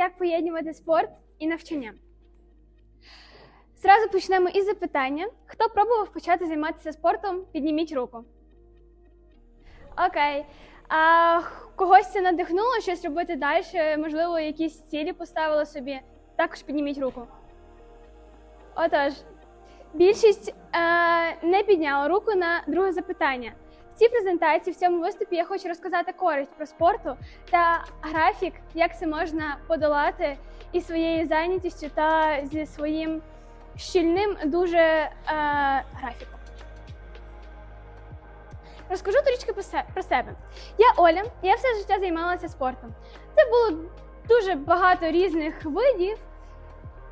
як поєднувати спорт і навчання. Зразу почнемо із запитання. Хто пробував почати займатися спортом? Підніміть руку. Окей. А когось це надихнуло щось робити далі? Можливо, якісь цілі поставили собі? Також підніміть руку. Отож, більшість е, не підняла руку на друге запитання. Цій презентації, в цьому виступі я хочу розказати користь про спорту та графік, як це можна подолати і своєю зайнятістю та зі своїм щільним дуже е, графіком. Розкажу трішки про себе. Я Оля, я все життя займалася спортом. Це було дуже багато різних видів,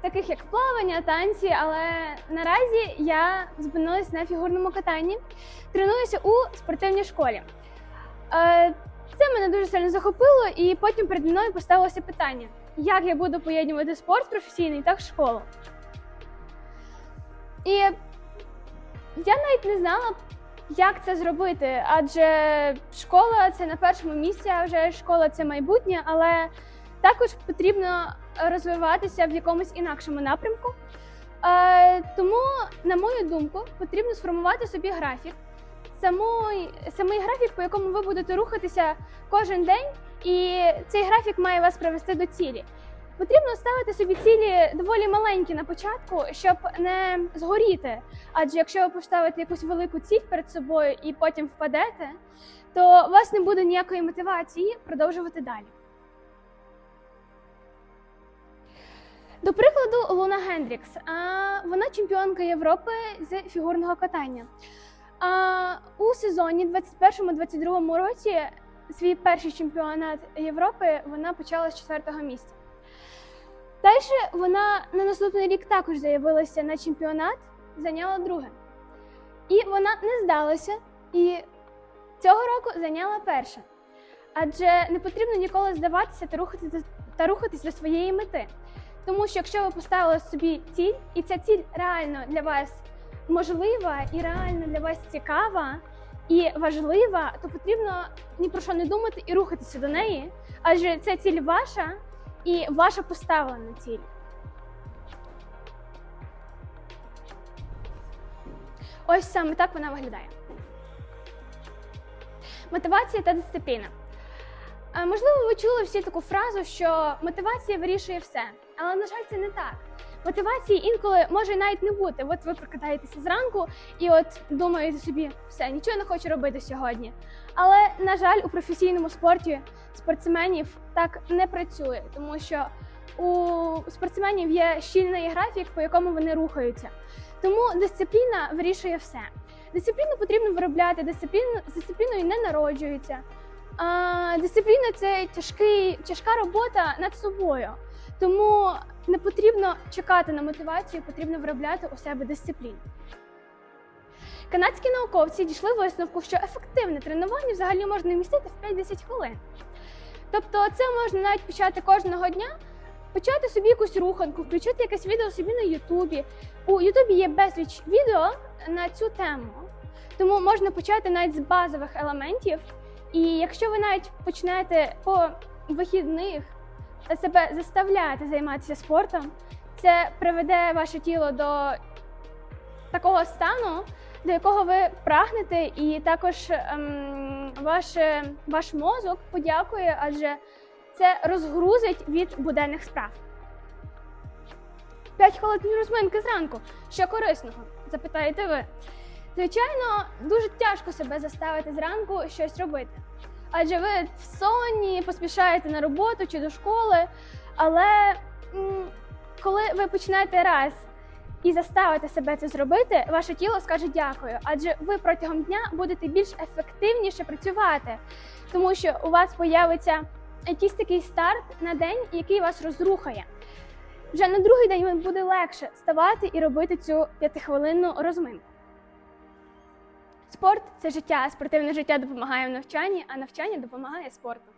таких як плавання, танці, але наразі я зупинилася на фігурному катанні, тренуюся у спортивній школі. Е, Це мене дуже сильно захопило, і потім перед мною поставилося питання, як я буду поєднувати спорт професійний та школу. І я навіть не знала, як це зробити, адже школа це на першому місці, а вже школа це майбутнє, але також потрібно розвиватися в якомусь інакшому напрямку. Е, тому, на мою думку, потрібно сформувати собі графік, самий, самий графік, по якому ви будете рухатися кожен день, і цей графік має вас привести до цілі. Потрібно ставити собі цілі доволі маленькі на початку, щоб не згоріти. Адже якщо ви поставите якусь велику ціль перед собою і потім впадете, то у вас не буде ніякої мотивації продовжувати далі. До прикладу, Луна Гендрікс. Вона чемпіонка Європи з фігурного катання. У сезоні 21-22 році свій перший чемпіонат Європи вона почала з четвертого місця. Далі вона на наступний рік також заявилася на чемпіонат, зайняла друге. І вона не здалася, і цього року зайняла перше. Адже не потрібно ніколи здаватися та рухатися та рухатись до своєї мети. Тому що якщо ви поставили собі ціль, і ця ціль реально для вас можлива і реально для вас цікава і важлива, то потрібно ні про що не думати і рухатися до неї, адже ця ціль ваша і ваша поставлена ціль. Ось саме так вона виглядає. Мотивація та дисципліна. Е, Можливо, ви чули всі таку фразу, що мотивація вирішує все. Але, на жаль, це не так. Мотивації інколи може навіть не бути. От ви прокидаєтеся зранку і от думаєте собі, все, нічого не хочу робити сьогодні. Але, на жаль, у професійному спорті спортсменів так не працює, тому що у спортсменів є щільний графік, по якому вони рухаються. Тому дисципліна вирішує все. Дисципліну потрібно виробляти, дисципліну, з дисципліною не народжуються. А, дисципліна це тяжкий, тяжка робота над собою. Тому не потрібно чекати на мотивацію, потрібно виробляти у себе дисципліну. Канадські науковці дійшли висновку, що ефективне тренування взагалі можна вмістити в 5-10 хвилин. Тобто, це можна навіть почати кожного дня, почати собі якусь руханку, включити якесь відео собі на Ютубі. У Ютубі є безліч відео на цю тему, тому можна почати навіть з базових елементів. І якщо ви навіть почнете по вихідних себе заставляти займатися спортом, це приведе ваше тіло до такого стану, до якого ви прагнете, і також ем, ваш, ваш мозок подякує, адже це розгрузить від буденних справ. П'ять хвилин розминки зранку. Що корисного? Запитаєте ви. Звичайно, дуже тяжко себе заставити зранку щось робити. Адже ви в сонні поспішаєте на роботу чи до школи. Але коли ви почнете раз і заставите себе це зробити, ваше тіло скаже дякую, адже ви протягом дня будете більш ефективніше працювати, тому що у вас появиться якийсь такий старт на день, який вас розрухає. Вже на другий день буде легше ставати і робити цю п'ятихвилинну розминку. Спорт це життя, спортивне життя допомагає в навчанні, а навчання допомагає спорту.